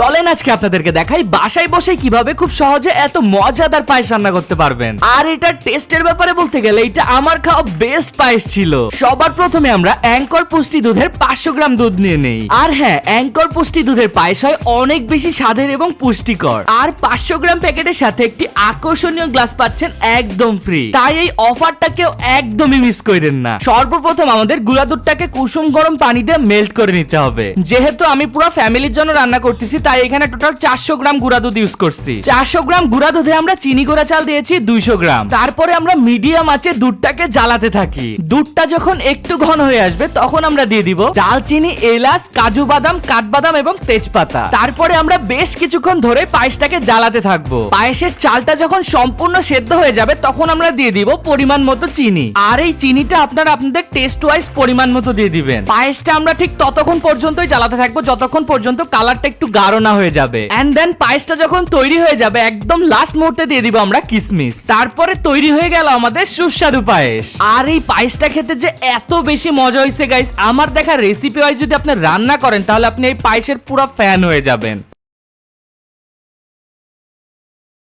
চলেন আজকে আপনাদেরকে দেখাই বাসায় বসে কীভাবে খুব সহজে এত মজাদার পায়েস রান্না করতে পারবেন। আর এটা টেস্টের ব্যাপারে বলতে গেলে এটা আমার খাওয়া বেস্ট পায়েস ছিল। সবার প্রথমে আমরা অ্যাঙ্কর পুষ্টি দুধের পাঁচশো গ্রাম দুধ নিয়ে নেই। আর হ্যাঁ অ্যাঙ্কর পুষ্টি দুধের পায়েস হয় অনেক বেশি স্বাদের এবং পুষ্টিকর। আর পাঁচশো গ্রাম প্যাকেটের সাথে একটি আকর্ষণীয় গ্লাস পাচ্ছেন একদম ফ্রি তাই এই অফারটা কেউ একদমই মিস করেন না। সর্বপ্রথম আমাদের গুঁড়া দুধটাকে কুসুম গরম পানি দিয়ে মেল্ট করে নিতে হবে। যেহেতু আমি পুরো ফ্যামিলির জন্য রান্না করতেছি তাই এখানে টোটাল চারশো গ্রাম গুঁড়া দুধ ইউজ করছি। চারশো গ্রাম গুঁড়া দুধে আমরা চিনি গুঁড়া চাল দিয়েছি দুইশো গ্রাম। তারপরে আমরা মিডিয়াম আছে দুধটাকে জ্বালাতে থাকি। দুধটা যখন একটু ঘন হয়ে আসবে, তখন আমরা দিয়ে দিব দালচিনি এলাচ, কাজু বাদাম, কাঠবাদাম এবং তেজপাতা। তারপরে আমরা বেশ কিছুক্ষণ ধরে পায়েসটাকে জ্বালাতে থাকব। পায়েসের চালটা যখন সম্পূর্ণ সেদ্ধ হয়ে যাবে, তখন আমরা দিয়ে দিব পরিমাণ মতো চিনি। আর এই চিনিটা আপনারা আপনাদের টেস্ট ওয়াইজ পরিমাণ মতো দিয়ে দিবেন। পায়েসটা আমরা ঠিক ততক্ষণ পর্যন্তই জ্বালাতে থাকব, যতক্ষণ পর্যন্ত কালারটা একটু গাঢ় না হয়ে যাবে। দেন পায়েসটা যখন তৈরি হয়ে যাবে, একদম লাস্ট মুহূর্তে দিয়ে দিব আমরা কিসমিস। তারপরে তৈরি হয়ে গেল আমাদের সুস্বাদু পায়েস। আর এই পায়েসটা খেতে যে এত বেশি মজা হয়েছে গাইস আমার দেখা রেসিপি ওয়াইজ যদি আপনি রান্না করেন, তাহলে আপনি এই পায়েসের পুরো ফ্যান হয়ে যাবেন।